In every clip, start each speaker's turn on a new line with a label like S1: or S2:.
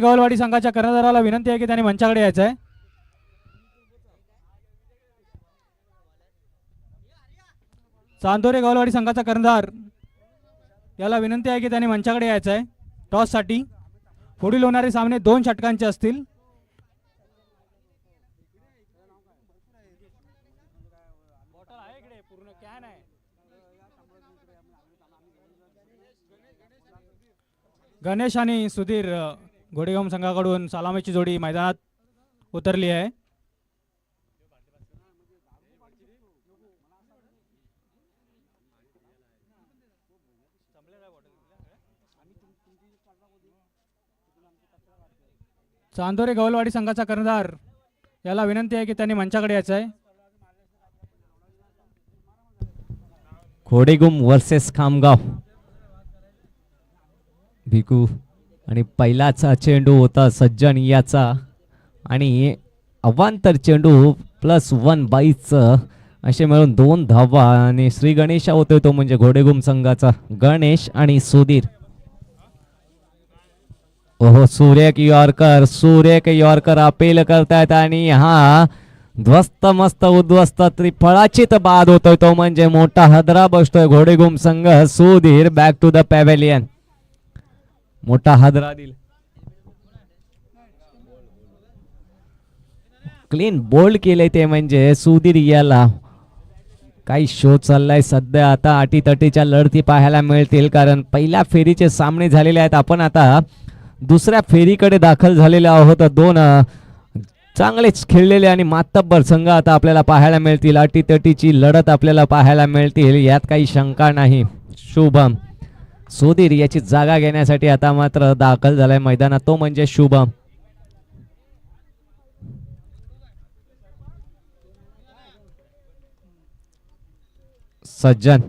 S1: गवलवाडी संघाच्या कर्णधाराला विनंती आहे की त्यांनी मंचाकडे यायचं आहे चांदोरे गवलवाडी संघाचा कर्णधार याला विनंती आहे की त्यांनी मंचाकडे यायचं आहे टॉससाठी पुढील होणारे सामने दोन षटकांचे असतील. गणेश आणि सुधीर घोडेगाव संघाकडून सलामीची जोडी मैदानात उतरली आहे. चांदोरे गवलवाडी संघाचा कर्णधार. याला विनंती आहे की त्यांनी मंचाकडे यायचं आहे.
S2: घोडेगुम वर्सेस खामगाव. भिकू. आणि पहिलाचा चेंडू होता सज्जन याचा. आणि अवांतर चेंडू प्लस वन बाईचं असे मिळून दोन धावा आणि श्री गणेश होतोय तो म्हणजे घोडेगुम संघाचा. गणेश आणि सुधीर. ओहो सूर्यक यॉर्कर सूर्यक यॉर्कर अपील करतायत आणि हा ध्वस्त मस्त उद्ध्वस्त त्रिफळाचीत बाद होतोय तो म्हणजे मोठा हदरा बसतोय घोडेगुम संघ. Sudhir back to the pavilion मोठा हादरा दिल. क्लीन बोल्ड केले ते म्हणजे सुधीर याला. काही शो चाललाय सध्या आता अटीतटीच्या लढती पाहायला मिळतील कारण पहिल्या फेरीचे सामने झालेले आहेत. आपण आता दुसऱ्या फेरीकडे दाखल झालेले आहोत. दोन चांगलेच खेळलेले आणि मातब्बर संघ आता आपल्याला पाहायला मिळतील. अटीतटीची लढत आपल्याला पाहायला मिळतील. यात काही शंका नाही. शुभम. सुधीर याची जागा घेण्यासाठी आता मात्र दाखल झालाय मैदानात. तो म्हणजे शुभम. सज्जन.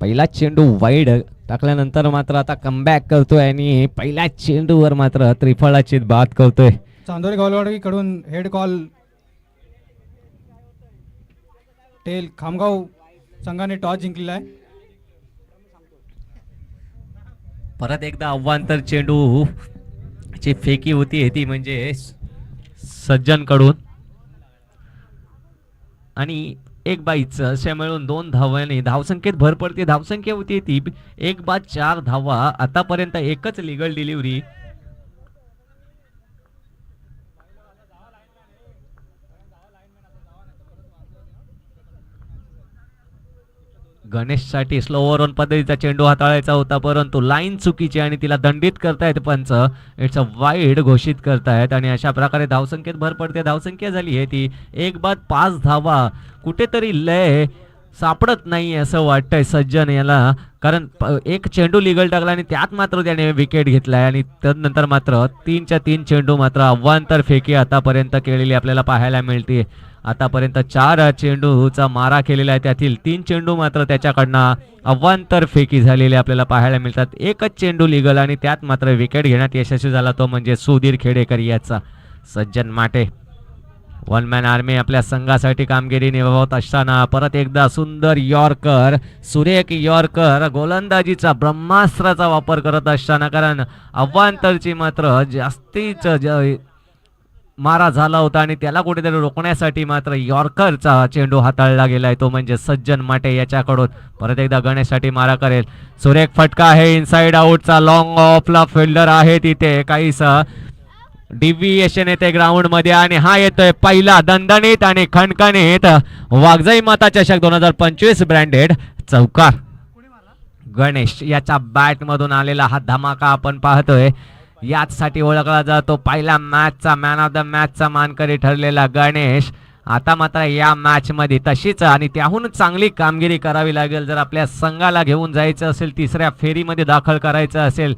S2: पहिला चेंडू वाईड टाकल्यानंतर मात्र आता कमबॅक करतोय आणि पहिल्या चेंडूवर मात्र त्रिफळाची बाद करतोय.
S1: चांदोरे गवलवाडीकडून हेड कॉल टेल खामगाव संघाने टॉस जिंकलेला आहे.
S2: परत एकदा अव्वांतर चेंडू ची फेकी होती ती म्हणजे सज्जनकडून. आणि एक बाईचं असे मिळून दोन धावाने धावसंख्येत भर पडते धावसंख्या होती ती. एक बाद चार धावा आतापर्यंत एकच लिगल डिलिव्हरी गणेशसाठी स्लो ओव्हर पद्धतीचा चेंडू हाताळायचा होता परंतु लाईन चुकीची आणि तिला दंडित करतायत पंच. इट्स अ वाईड घोषित करतायत आणि अशा प्रकारे धावसंख्येत भर पडते. धावसंख्या झाली आहे ती एक बाद पाच धावा. कुठेतरी लय सापडत नाही असं वाटतंय सज्जन याला. कारण प- एक चेंडू लिगल टाकला आणि त्यात मात्र त्याने विकेट घेतलाय आणि त्यानंतर मात्र तीनच्या तीन चेंडू मात्र अव्वांतर फेकी आतापर्यंत केलेली आपल्याला पाहायला मिळते. आतापर्यंत चार चेंडूचा मारा केलेला आहे. त्यातील तीन चेंडू मात्र त्याच्याकडनं अव्वांतर फेकी झालेले आपल्याला पाहायला मिळतात. एकच चेंडू लिगल आणि त्यात मात्र विकेट घेण्यात यशस्वी झाला तो म्हणजे सुधीर खेडेकर याचा. सज्जन माटे. वन मॅन आर्मी आपल्या संघासाठी कामगिरी निभावत असताना परत एकदा सुंदर यॉर्कर सुरेख यॉर्कर गोलंदाजीचा ब्रह्मास्त्राचा वापर करत असताना कारण अव्वांतरची मात्र जास्तीच ज- मारा झाला होता आणि त्याला कुठेतरी रोखण्यासाठी मात्र यॉर्करचा चेंडू हाताळला गेलाय. तो म्हणजे सज्जन माटे याच्याकडून परत एकदा गणेशसाठी मारा करेल. सुरेख फटका आहे इनसाइड आउटचा लॉंग ऑफला फिल्डर आहे तिथे काहीसा. डिव्हिएशन येते ग्राउंडमध्ये आणि हा येतोय पहिला दणदणीत आणि खणखणीत. वाघजाई माता चषक दोन हजार पंचवीस ब्रँडेड चौकार. गणेश याच्या बॅट मधून आलेला हा धमाका आपण पाहतोय. याचसाठी ओळखला जातो. पहिला मॅचचा मॅन ऑफ द मॅचचा मानकरी ठरलेला गणेश. आता मात्र या मॅचमध्ये तशीच आणि त्याहून चांगली कामगिरी करावी लागेल. जर आपल्या संघाला घेऊन जायचं असेल तिसऱ्या फेरीमध्ये दाखल करायचं असेल.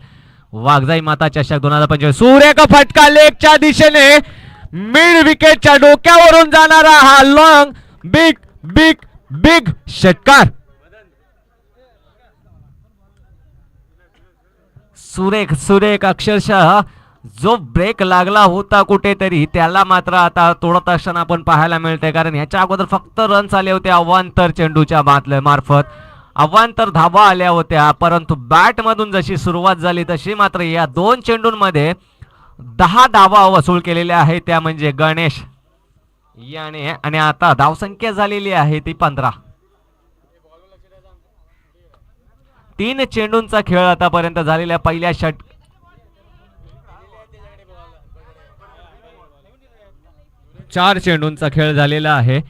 S2: वाघजाई माता चषक दोन हजार पंचवीस सूर्यक फटका लेगच्या दिशेने. मिड विकेटच्या डोक्यावरून जाणारा हा लॉंग बिग बिग बिग षटकार. सुरेख सुरेख अक्षरशः जो ब्रेक लागला होता कुठेतरी त्याला मात्र आता तोडत असताना आपण पाहायला मिळते कारण ह्याच्या अगोदर फक्त रन्स आले होते अवांतर चेंडूच्या मातल्यामार्फत अवांतर धावा आल्या होत्या परंतु बॅटमधून जशी सुरुवात झाली तशी मात्र या दोन चेंडूंमध्ये दहा धावा वसूल केलेल्या आहेत. त्या म्हणजे गणेश याने आणि आता धावसंख्या झालेली आहे ती पंधरा. तीन चेंडूंचा खेळ आतापर्यंत झालेल्या पहिल्या षट चार चेंडूंचा खेळ झालेला आहे.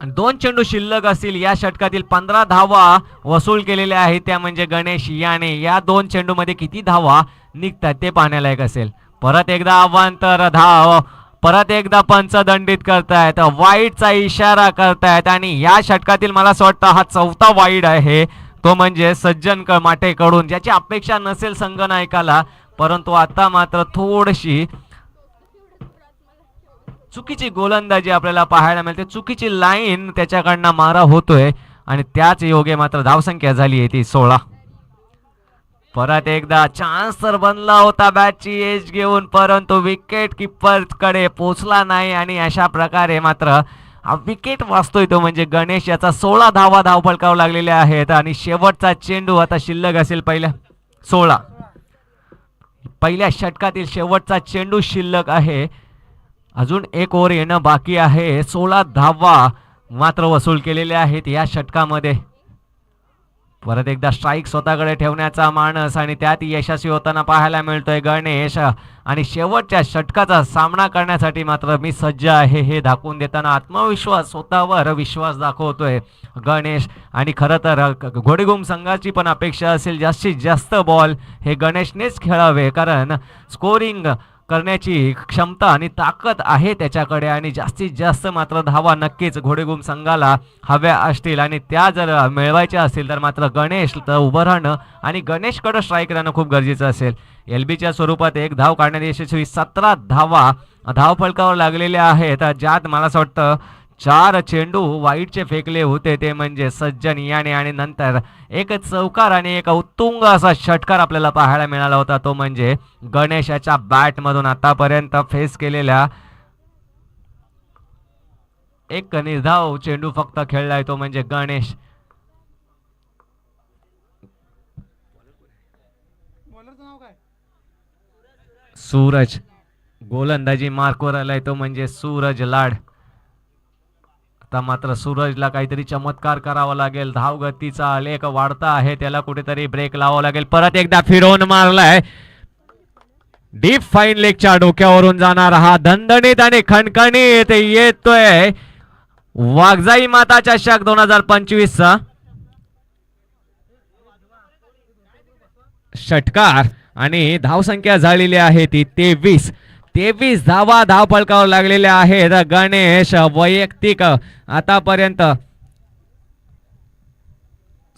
S2: दोन चेंडू शिल्लक असतील या षटकातील पंधरा धावा वसूल केलेल्या आहेत. त्या म्हणजे गणेश याने. या दोन चेंडूमध्ये किती धावा निघतात ते पाहण्यालायक असेल. परत एकदा अवांतर धाव. परत एकदा पंच दंडित करतायत वाईटचा इशारा करतायत आणि या षटकातील मला असं वाटतं हा चौथा वाईड आहे. तो म्हणजे सज्जन क माटेकडून ज्याची अपेक्षा नसेल संगनायकाला परंतु आता मात्र थोडीशी चुकीची गोलंदाजी आपल्याला पाहायला मिळते. चुकीची लाईन त्याच्याकडनं मारा होतोय आणि त्याच योगे मात्र धावसंख्या झाली आहे ती सोळा. परत एकदा चान्स तर बनला होता बॅटची एज घेऊन परंतु विकेट किपर पोचला नाही आणि अशा प्रकारे मात्र विकेट वाचतोय तो म्हणजे गणेश. याचा सोळा धावा धावपळकावं लागलेल्या आहेत आणि शेवटचा चेंडू आता शिल्लक असेल पहिल्या सोळा. पहिल्या षटकातील शेवटचा चेंडू शिल्लक आहे. अजून एक ओव्हर येणं बाकी आहे. सोळा धावा मात्र वसूल केलेले आहेत या षटकामध्ये. परत एकदा स्ट्राईक स्वतःकडे ठेवण्याचा मानस आणि त्यात यशस्वी होताना पाहायला मिळतोय गणेश. आणि शेवटच्या षटकाचा सामना करण्यासाठी मात्र मी सज्ज आहे हे दाखवून देताना आत्मविश्वास स्वतःवर विश्वास दाखवतोय गणेश. आणि खरं तर घोडेगुम संघाची पण अपेक्षा असेल जास्तीत जास्त बॉल हे गणेशनेच खेळावे. कारण स्कोरिंग करण्याची क्षमता आणि ताकद आहे त्याच्याकडे आणि जास्तीत जास्त मात्र धावा नक्कीच घोडेगुम संघाला हव्या असतील. आणि त्या जर मिळवायच्या असतील तर मात्र गणेश तर उभं राहणं आणि गणेशकडं स्ट्राईक राहणं खूप गरजेचं असेल. एल बीच्या स्वरूपात एक धाव काढण्यात यशस्वी सतरा धावा धावफलकावर लागलेल्या आहेत. ज्यात मला असं वाटतं चार चेंडू वाईटचे फेकले होते ते म्हणजे सज्जन याने आणि नंतर एक चौकार आणि एक उत्तुंग असा षटकार आपल्याला पाहायला मिळाला होता. तो म्हणजे गणेशाच्या बॅटमधून आतापर्यंत फेस केलेल्या एक निर्धाव चेंडू फक्त खेळलाय तो म्हणजे गणेश. सूरज. गोलंदाजी मार्कवर आलाय तो म्हणजे सूरज लाड. आता मात्र सूरजला काहीतरी चमत्कार करावा लागेल. धावगतीचा आलेख वाढता आहे. त्याला कुठेतरी ब्रेक लावावा लागेल. परत एकदा फिरवून मारलाय. डीप फाईन लेगच्या डोक्यावरून जाणार हा दणदणीत आणि खणखणीत येतोय. वाघजाई माता चषक दोन हजार पंचवीस चा. षटकार आणि धावसंख्या झालेली आहे ती तेवीस. तेवीस धावा धाव फलकावर लागलेल्या आहेत गणेश वैयक्तिक. आतापर्यंत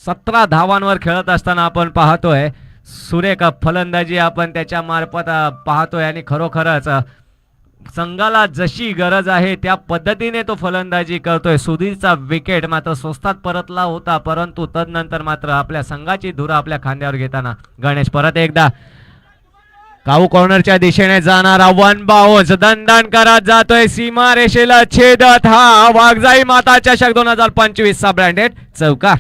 S2: सतरा धावांवर खेळत असताना आपण पाहतोय सुरेख फलंदाजी आपण त्याच्या मार्फत पाहतोय आणि खरोखरच संघाला जशी गरज आहे त्या पद्धतीने तो फलंदाजी करतोय. सुधीरचा विकेट मात्र स्वस्तात परतला होता परंतु तदनंतर मात्र आपल्या संघाची धुरा आपल्या खांद्यावर घेताना गणेश परत एकदा काऊ कॉर्नरच्या दिशेने जाणारा वन बाउन्स दणदण करत जातोय सीमा रेषेला छेदत हा. वाघजाई माता चषक दोन हजार पंचवीस चा ब्रँडेड चौकार.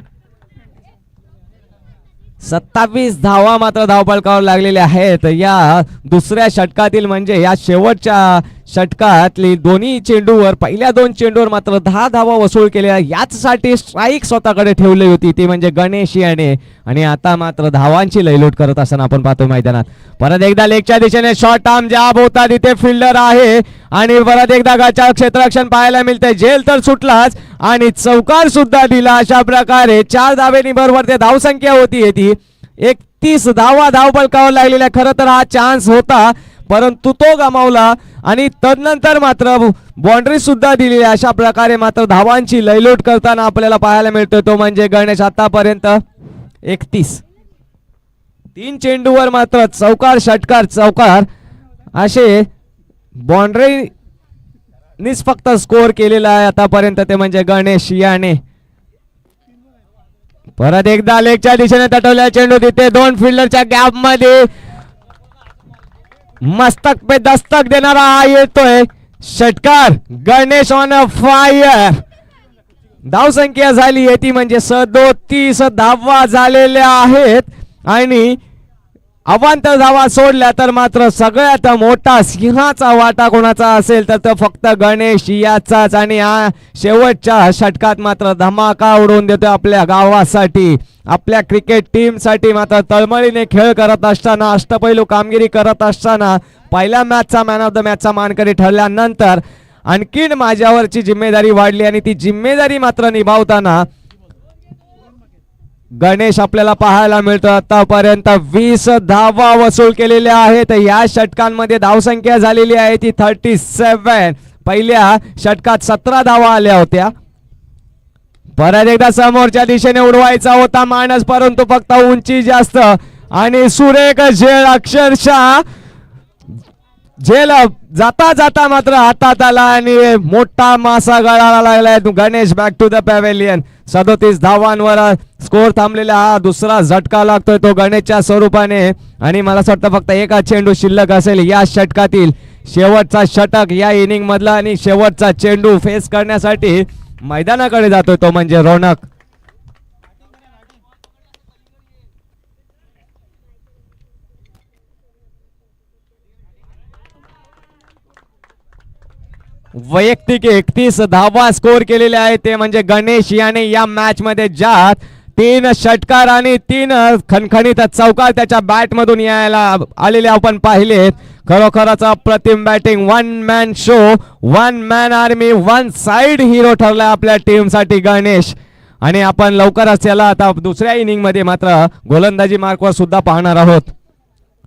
S3: सत्तावीस धावा मात्र धावपळकावर लागलेल्या आहेत. या दुसऱ्या षटकातील म्हणजे या शेवटच्या षटकातली दोन्ही चेंडूवर पहिल्या दोन चेंडूवर मात्र दहा धावा वसूल केल्या. याचसाठी स्ट्राईक स्वतःकडे ठेवली होती. ती म्हणजे गणेश याने. आणि आता मात्र धावांची लयलोट करत असताना आपण पाहतो मैदानात. परत एकदा लेगच्या दिशेने शॉर्ट आर्म जाब होता. तिथे फिल्डर आहे. आणि परत एकदा गाच्या क्षेत्ररक्षण पाहायला मिळते जेल तर सुटलाच. आणि चौकार सुद्धा दिला. अशा प्रकारे चार धावेनी बरोबर ते धावसंख्या होती. ती एकतीस धावा धावपळकावर लागलेल्या. खरं तर हा चान्स होता. परंतु तो गमावला आणि तदनंतर मात्र बाउंड्री सुद्धा दिलेली अशा प्रकारे मात्र धावांची लयलूट करताना आपल्याला पाहायला मिळतोय. तो म्हणजे गणेश आतापर्यंत एकतीस. तीन चेंडूवर मात्र चौकार षटकार चौकार असे बाउंड्री नीच फक्त स्कोअर केलेला आहे. आतापर्यंत ते म्हणजे गणेश याने. परत एकदा लेगच्या दिशेने तटवल्या. चेंडू तिथे दोन फिल्डरच्या गॅपमध्ये. मस्तक पे दस्तक देणारा हा येतोय. षटकार गणेश ऑन अ फायर धावसंख्या झाली आहे ती म्हणजे सदोतीस धावा झालेल्या आहेत. आणि
S2: अवांतर धावा सोडल्या तर मात्र सगळ्यात मोठा सिंहाचा वाटा कोणाचा असेल तर तो फक्त गणेश याचाच. आणि हा शेवटच्या षटकात मात्र धमाका उडवून देतो आपल्या गावासाठी. आपल्या क्रिकेट टीमसाठी मात्र तळमळीने खेळ करत असताना अष्टपैलू कामगिरी करत असताना पहिल्या मॅचचा मॅन ऑफ द मॅचचा मानकरी ठरल्यानंतर आणखीन माझ्यावरची जिम्मेदारी वाढली आणि ती जिम्मेदारी मात्र निभावताना गणेश आपल्याला पाहायला मिळतो. आतापर्यंत वीस धावा वसूल केलेल्या आहेत. या षटकांमध्ये धावसंख्या झालेली आहे ती थर्टी सेवन पहिल्या षटकात सतरा धावा आल्या होत्या. परत एकदा समोरच्या दिशेने उडवायचा होता माणस परंतु फक्त उंची जास्त. आणि सुरेख झेळ अक्षरशः झेल जाता जाता मात्र हातात आला आणि मोठा मासा गळाला लागलाय. Ganesh back to the pavilion सदोतीस धावांवर स्कोर थांबलेला हा दुसरा झटका लागतोय तो गणेशच्या स्वरूपाने. आणि मला असं वाटतं फक्त एका चेंडू शिल्लक असेल या षटकातील. शेवटचा षटक या इनिंग मधला आणि शेवटचा चेंडू फेस करण्यासाठी मैदानाकडे जातोय तो म्हणजे रौनक. वैयक्तिक एकतीस धावा स्कोर केलेले आहे ते म्हणजे गणेश याने या मॅच मध्ये ज्यात तीन षटकार आणि तीन खणखणीत चौकार त्याच्या बॅट मधून यायला आलेले आपण पाहिलेत. खरोखरच अप्रतिम batting one man show one man army one side hero ठरला आपल्या टीमसाठी गणेश. आणि आपण लवकरच याला आता दुसऱ्या इनिंगमध्ये मात्र गोलंदाजी मार्कवर सुद्धा पाहणार आहोत.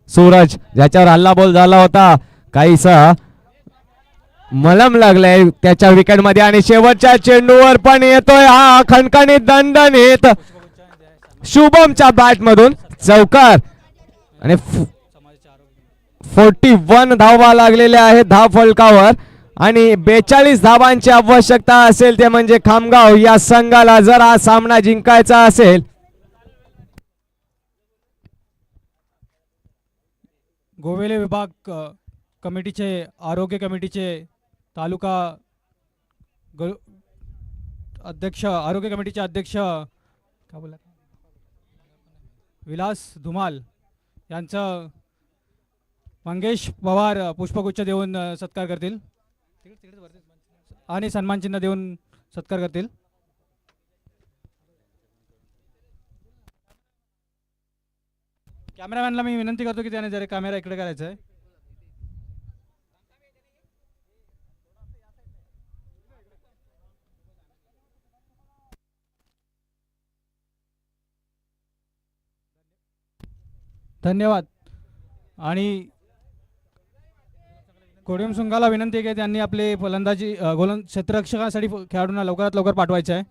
S2: सूरज ज्याच्यावर हल्लाबोल झाला होता काहीसा मलम लागलाय त्याच्या विकेटमध्ये आणि शेवटच्या चेंडूवर पण येतोय हा खणखणीत दणदणीत. शुभमच्या बॅट मधून चौकार. आणि फोर्टी वन धावा लागलेल्या आहेत धाव फलकावर. आणि बेचाळीस धावांची आवश्यकता असेल ते म्हणजे खामगाव या संघाला जर हा सामना जिंकायचा असेल.
S1: गोवेले विभाग कमिटीचे आरोग्य कमिटीचे तालुका ग अध्यक्ष आरोग्य कमिटीचे अध्यक्ष का बोला विलास धुमाल यांचं मंगेश पवार पुष्पगुच्छ देऊन सत्कार करतील. आणि सन्मानचिन्ह देऊन सत्कार करतील. कॅमेरामॅनला मी विनंती करतो की त्याने जरा कॅमेरा इकडे करायचा आहे. धन्यवाद. आणि कोडियम संघाला विनंती आहे की त्यांनी आपले फलंदाजी गोलंद क्षेत्ररक्षकासाठी खेळाडूंना लवकरात लवकर पाठवायचं आहे.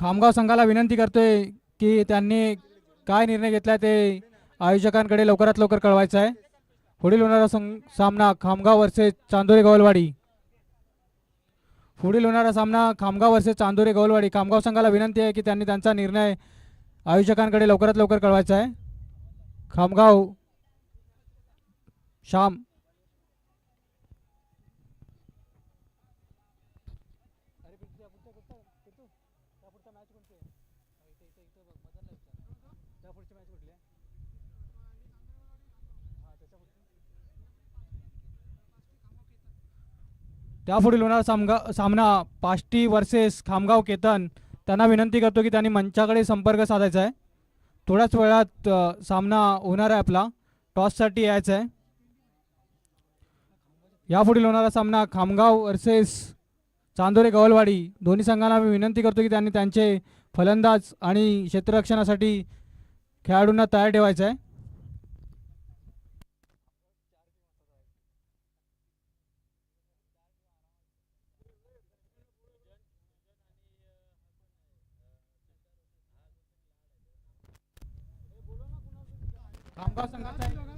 S1: खामगाव संघाला विनंती करतोय की त्यांनी काय निर्णय घेतला ते आयोजकांकडे लवकरात लवकर कळवायचं आहे पुढील होणारा सामना खामगाव वर्सेस चांदोरी गवलवाडी. पुढील होणारा सामना खामगाव वर्सेस चांदोरी गवलवाडी. खामगाव संघाला विनंती आहे की त्यांनी त्यांचा निर्णय आयोजकांकडे लवकरात लवकर कळवायचा आहे खामगाव श्याम त्यापुढील होणारा सामगा सामना पाष्टी वर्सेस खामगाव केतन. त्यांना विनंती करतो की त्यांनी मंचाकडे संपर्क साधायचा आहे. थोड्याच वेळात सामना होणार आहे आपला. टॉससाठी यायचा आहे. यापुढील होणारा सामना खामगाव वर्सेस चांदोरे गवलवाडी. दोन्ही संघांना मी विनंती करतो की त्यांनी त्यांचे फलंदाज आणि क्षेत्ररक्षणासाठी खेळाडूंना तयार ठेवायचं आहे.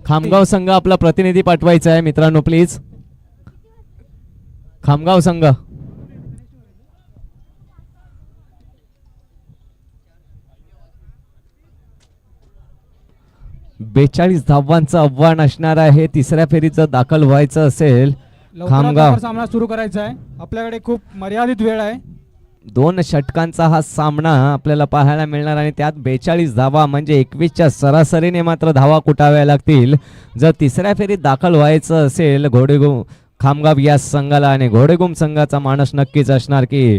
S1: खामगाव
S2: संघ आपला प्रतिनिधी पाठवायचा आहे मित्रांनो प्लीज खामगाव संघ. बेचाळीस धावांचं आव्हान असणार आहे. तिसऱ्या फेरीत दाखल व्हायचं असेल खामगाव.
S1: सामना सुरू करायचा आहे. आपल्याकडे खूप मर्यादित वेळ आहे.
S2: दोन षटकांचा हा सामना आपल्याला पाहायला मिळणार आणि त्यात बेचाळीस धावा म्हणजे एकवीसच्या सरासरीने मात्र धावा कुटाव्या लागतील. जर तिसऱ्या फेरीत दाखल व्हायचं असेल घोडेगुम खामगाव या संघाला आणि घोडेगुम संघाचा माणूस नक्कीच असणार की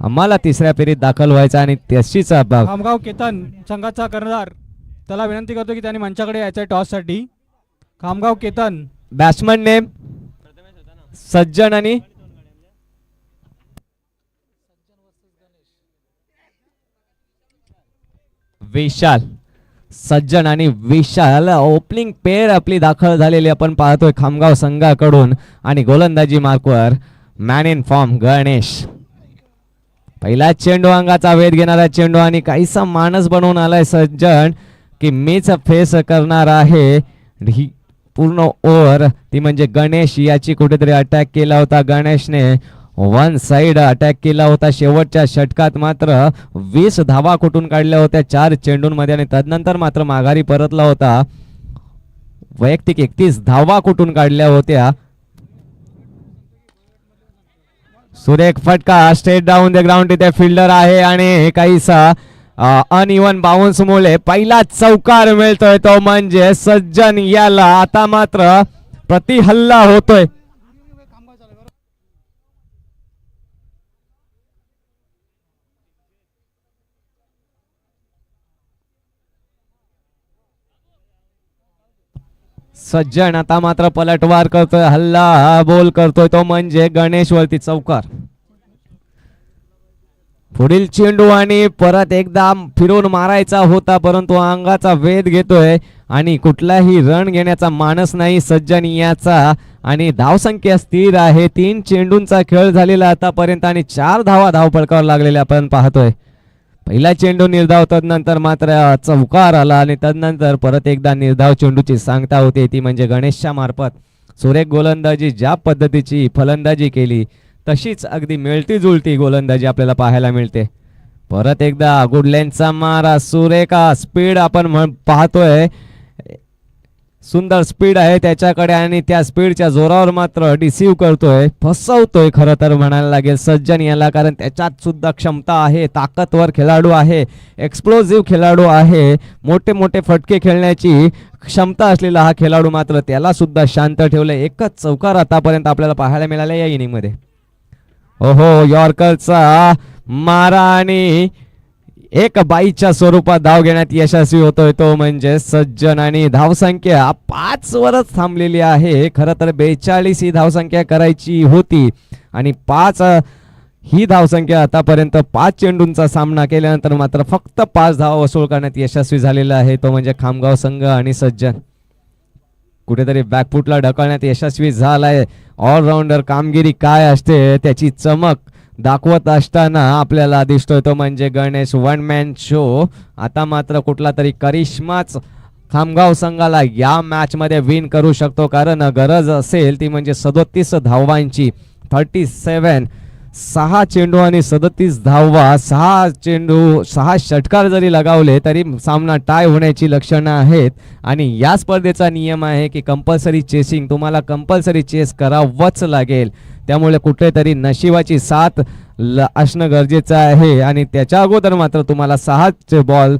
S2: आम्हाला तिसऱ्या फेरीत दाखल व्हायचं आणि तशीच
S1: खामगाव केतन संघाचा कर्णधार. त्याला विनंती करतो की त्यांनी मंचाकडे यायचं आहे टॉससाठी. खामगाव केतन.
S2: बॅट्समन नेम सज्जन आणि विशाल. सज्जन आणि विशाल ओपनिंग पेर आपली दाखल झालेली आपण पाहतोय खामगाव संघाकडून आणि गोलंदाजी मार्कवर. Man in form Ganesh. पहिला चेंडू अंगाचा वेध घेणारा चेंडू आणि काहीसा माणस बनवून आलाय सज्जन की मीच फेस करणार आहे. ही पूर्ण ओव्हर ती म्हणजे गणेश याची कुठेतरी अटॅक केला होता गणेशने. वन साइड अटॅक केला होता. शेवटच्या षटकात मात्र वीस धावा कुठून काढल्या होत्या? चार चेंडूंमध्ये आणि तदनंतर मात्र माघारी परतला होता. वैयक्तिक एकतीस धावा कुठून काढल्या होत्या? सुरेख फटका. स्ट्रेट डाऊन द ग्राउंड तिथे फिल्डर आहे आणि काहीसा अनइवन बाउन्स मुळे पहिला चौकार मिळतोय तो म्हणजे सज्जन याला. आता मात्र प्रति हल्ला होतोय. सज्जन आता मात्र पलटवार करतोय हल्ला बोल करतोय तो म्हणजे गणेश वरती चौकार. पुढील चेंडू आणि परत एकदा फिरून मारायचा होता परंतु अंगाचा वेध घेतोय आणि कुठलाही रन घेण्याचा मानस नाही. सज्जन याचा आणि धावसंख्या स्थिर आहे. तीन चेंडूंचा खेळ झालेला आतापर्यंत आणि चार धावा धावपळकावर लागलेल्या आपण पाहतोय. पहिला चेंडू निर्धाव तदनंतर मात्र चौकार आला आणि तदनंतर परत एकदा निर्धाव चेंडूची सांगता होती. ती म्हणजे गणेशच्या मार्फत सुरेख गोलंदाजी ज्या पद्धतीची फलंदाजी केली तशीच अगदी मिळती जुळती गोलंदाजी आपल्याला पाहायला मिळते. परत एकदा गुडलँडचा मारा सुरेखा स्पीड आपण म्हण- पाहतोय. सुंदर स्पीड आहे त्याच्याकडे आणि त्या स्पीडच्या जोरावर मात्र डिसीव करतोय फसवतोय खरं तर म्हणायला लागेल सज्जन याला कारण त्याच्यात सुद्धा क्षमता आहे ताकदवर खेळाडू आहे एक्सप्लोझिव्ह खेळाडू आहे मोठे मोठे फटके खेळण्याची क्षमता असलेला हा खेळाडू मात्र त्याला सुद्धा शांत ठेवलं एकच चौकार आतापर्यंत आपल्याला पाहायला मिळाला या इनिंगमध्ये ओहो यॉर्करचा मारा आणि एक बाईच्या स्वरूपात धाव घेण्यात यशस्वी होतोय तो म्हणजे सज्जन आणि धावसंख्या पाच वरच थांबलेली आहे. खरं तर बेचाळीस ही धावसंख्या करायची होती आणि पाच ही धावसंख्या आतापर्यंत पाच चेंडूंचा सामना केल्यानंतर मात्र फक्त पाच धाव वसूल करण्यात यशस्वी झालेला आहे. तो म्हणजे खामगाव संघ आणि सज्जन. कुठेतरी बॅकफुटला ढकलण्यात यशस्वी झालाय. ऑलराऊंडर कामगिरी काय असते त्याची चमक. दाखवत असताना आपल्याला दिसतोय तो म्हणजे गणेश वन मॅन शो आता मात्र कुठला तरी करिश्माच खामगाव संघाला या मॅचमध्ये विन करू शकतो. कारण गरज असेल ती म्हणजे सदोतीस धावांची. थर्टी सेवन सहा चेंडू आणि सदतीस धावा सहा चेंडू सहा षटकार जरी लगावले तरी सामना टाय होण्याची लक्षणं आहेत. आणि या स्पर्धेचा नियम आहे की कंपल्सरी चेसिंग तुम्हाला कंपल्सरी चेस करावंच लागेल. त्यामुळे कुठेतरी नशिबाची साथ ल असणं गरजेचं आहे. आणि त्याच्या अगोदर मात्र तुम्हाला सहाचे बॉल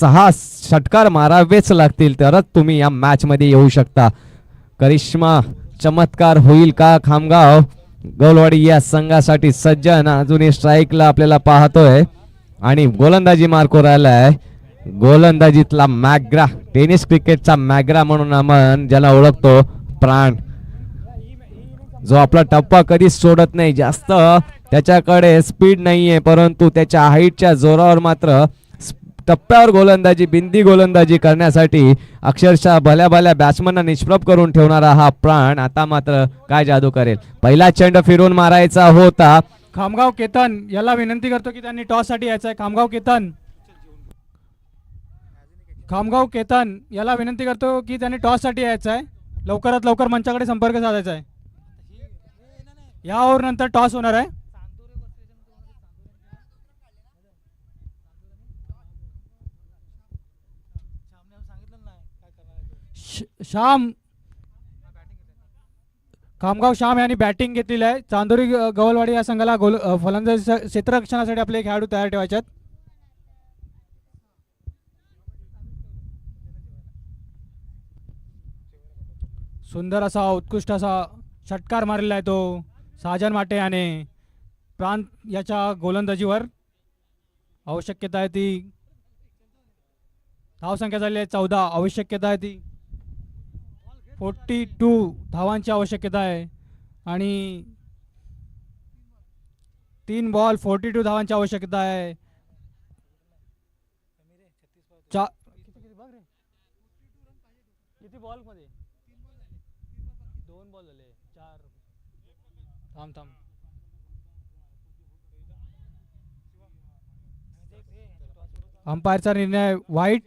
S2: सहा षटकार मारावेच लागतील. तरच तुम्ही या मॅचमध्ये येऊ शकता. करिश्मा चमत्कार होईल का खामगाव? गोलवाडी या संघासाठी सज्जन अजूनही स्ट्राईकला आपल्याला पाहतोय. आणि गोलंदाजी मार्कवर आहे गोलंदाजीतला मॅग्रा टेनिस क्रिकेटचा मॅग्रा म्हणून आपण ज्याला ओळखतो प्राण. जो आपला टप्पा कधीच सोडत नाही जास्त त्याच्याकडे स्पीड नाही आहे परंतु त्याच्या हाईटच्या जोरावर मात्र टप्प्यावर गोलंदाजी बिंदी गोलंदाजी करण्यासाठी अक्षरशः भल्या भल्या बॅट्समनना निष्प्रभ करून ठेवणारा हा प्राण आता मात्र काय जादू करेल? पहिला चेंड फिरून मारायचा होता.
S1: खामगाव केतन याला विनंती करतो की त्यांनी टॉससाठी यायचं आहे खामगाव केतन. खामगाव केतन याला विनंती करतो की त्यांनी टॉससाठी यायचं आहे लवकरात लवकर मंचाकडे संपर्क साधायचा आहे या ओव्हर नंतर टॉस होणार आहे. श्याम. खामगाव श्याम यांनी बॅटिंग घेतलेली आहे. चांदोरी गवलवाडी या संघाला गोल फलंदाज फलंदाजी क्षेत्ररक्षणासाठी आपले खेळाडू तयार ठेवायचे आहेत. सुंदर असा उत्कृष्ट असा षटकार मारलेला आहे तो. साजन माटे याने प्रांत याच्या गोलंदाजीवर आवश्यकता आहे ती. धावसंख्या झाली आहे चौदा आवश्यकता आहे ती. फोर्टी टू धावांची आवश्यकता आहे. आणि तीन बॉल फोर्टी टू धावांची आवश्यकता आहे. चा किती बॉलमध्ये दोन बॉल झाले. चार. थांब थांब. अंपायरचा निर्णय वाईट.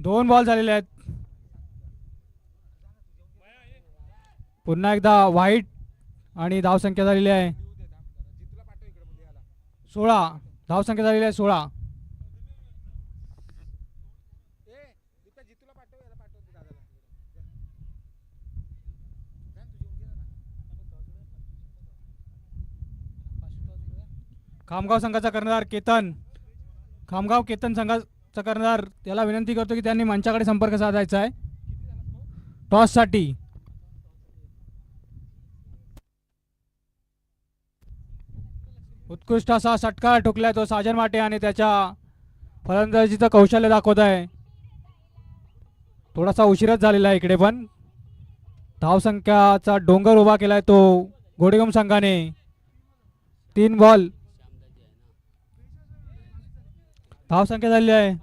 S1: दोन बॉल झालेले आहेत. पुन्हा एकदा वाईट आणि धावसंख्या झालेली आहे. सोळा. धावसंख्या झालेली आहे सोळा. खामगाव संघाचा कर्णधार केतन. खामगाव केतन संघाचा कर्णधार त्याला विनंती करतो की त्यांनी मंचाकडे संपर्क साधायचा आहे. टॉससाठी. उत्कृष्ट असा षटकार ठोकलाय तो साजन माटे आणि त्याच्या फलंदाजीचं कौशल्य दाखवत आहे. थोडासा उशीरच झालेला आहे इकडे पण. धावसंख्याचा डोंगर उभा केलाय तो गोडेगम संघाने. तीन बॉल. धावसंख्या झालेली आहे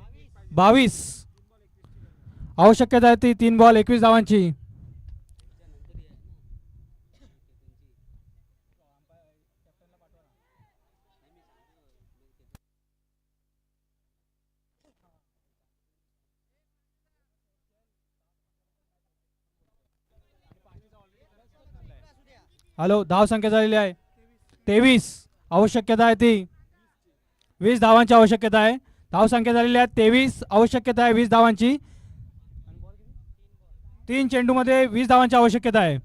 S1: बावीस. आवश्यकता आहे ती तीन बॉल एकवीस धावांची. हॅलो धाव संख्या झालेली आहे. तेवीस आवश्यकता आहे ती. वीस धावांची आवश्यकता आहे. धाव संख्या झालेली आहे तेवीस आवश्यकता आहे वीस धावांची. तीन चेंडूमध्ये वीस धावांची आवश्यकता आहे.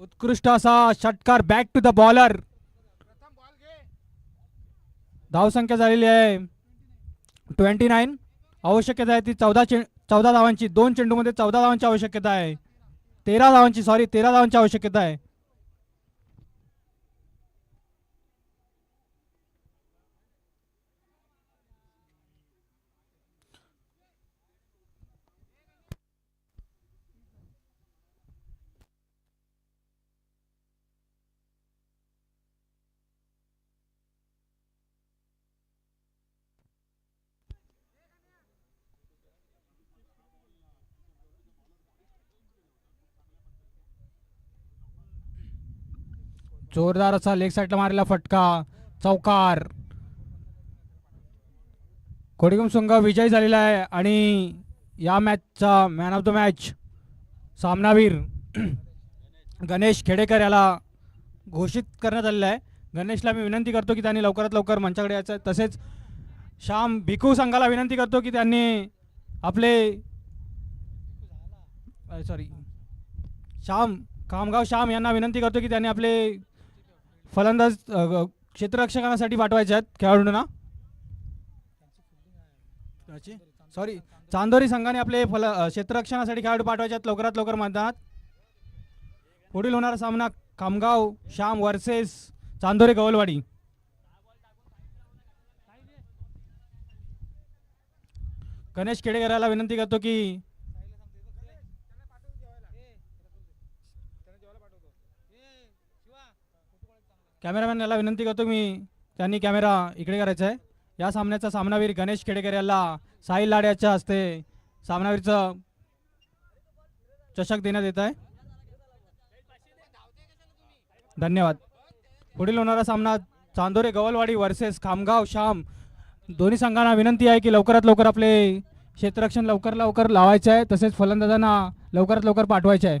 S1: उत्कृष्ट असा षटकार बॅक टू द बॉलर धावसंख्या झालेली आहे. ट्वेंटी नाईन आवश्यकता आहे ती चौदा चे चौदा धावांची दोन चेंडूमध्ये चौदा धावांची आवश्यकता आहे. तेरा धावांची सॉरी तेरा धावांची आवश्यकता आहे. जोरदार असा लेग साईडला मारलेला फटका. चौकार. कोडिगम संघ विजयी झालेला आहे आणि या मॅचचा मॅन ऑफ द मॅच सामनावीर गणेश खेडेकर याला घोषित करण्यात आलेला आहे. गणेशला मी विनंती करतो की त्यांनी लवकरात लवकर मंचाकडे यायचं तसेच श्याम भिकू संघाला विनंती करतो की त्यांनी आपले सॉरी श्याम कामगाव श्याम यांना विनंती करतो की त्यांनी आपले फलंदाज क्षेत्ररक्षकांसाठी पाठवायच्या आहेत खेळाडूंना. सॉरी चांदोरी संघाने आपले फल क्षेत्ररक्षणासाठी खेळाडू पाठवायचे आहेत लवकरात लवकर मैदानात. पुढील होणारा सामना खामगाव श्याम वर्सेस चांदोरी गवलवाडी. गणेश केडेकराला विनंती करतो की कॅमेरामॅन याला विनंती करतो मी त्यांनी कॅमेरा इकडे करायचा आहे. या सामन्याचा सामनावीर गणेश खेडेकर याला साहिल लाड्याच्या हस्ते सामनावीरचं चषक देण्यात येत आहे. धन्यवाद. पुढील होणारा सामना चांदोरे गवलवाडी वर्सेस खामगाव श्याम दोन्ही संघांना विनंती आहे की लवकरात लवकर आपले क्षेत्ररक्षण लवकर लवकर लावायचे आहे. तसेच फलंदाजांना लवकरात लवकर पाठवायचे आहे.